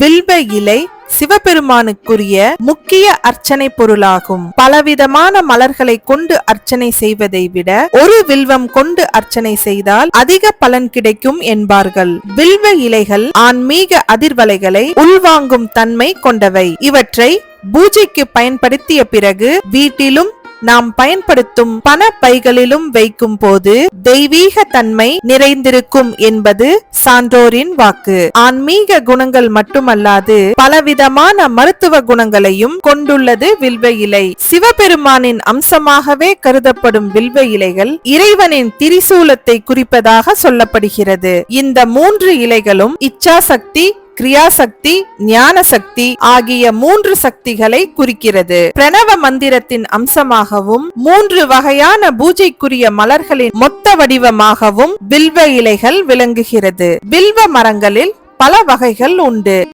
வில்வ இலை சிவபெருமானுக்குரிய முக்கிய அர்ச்சனை பொருளாகும். பலவிதமான மலர்களை கொண்டு அர்ச்சனை செய்வதை விட ஒரு வில்வம் கொண்டு அர்ச்சனை செய்தால் அதிக பலன் கிடைக்கும் என்பார்கள். வில்வ இலைகள் ஆன்மீக அதிர்வலைகளை உள்வாங்கும் தன்மை கொண்டவை. இவற்றை பூஜைக்கு பயன்படுத்திய பிறகு வீட்டிலும் நாம் பயன்படுத்தும் பண பைகளிலும் வைக்கும் போது தெய்வீக தன்மை நிறைந்திருக்கும் என்பது சான்றோரின் வாக்கு. ஆன்மீக குணங்கள் மட்டுமல்லாது பலவிதமான மருத்துவ குணங்களையும் கொண்டுள்ளது வில்வ இலை. சிவபெருமானின் அம்சமாகவே கருதப்படும் வில்வ இலைகள் இறைவனின் திரிசூலத்தை குறிப்பதாக சொல்லப்படுகிறது. இந்த மூன்று இலைகளும் இச்சாசக்தி கிரியாசக்தி ஞான சக்தி ஆகிய மூன்று சக்திகளை குறிக்கிறது. பிரணவ மந்திரத்தின் அம்சமாகவும் மூன்று வகையான பூஜைக்குரிய மலர்களின் மொத்த வடிவமாகவும் பில்வ இலைகள் விளங்குகிறது. பில்வ மரங்களில் பல வகைகள் உண்டு.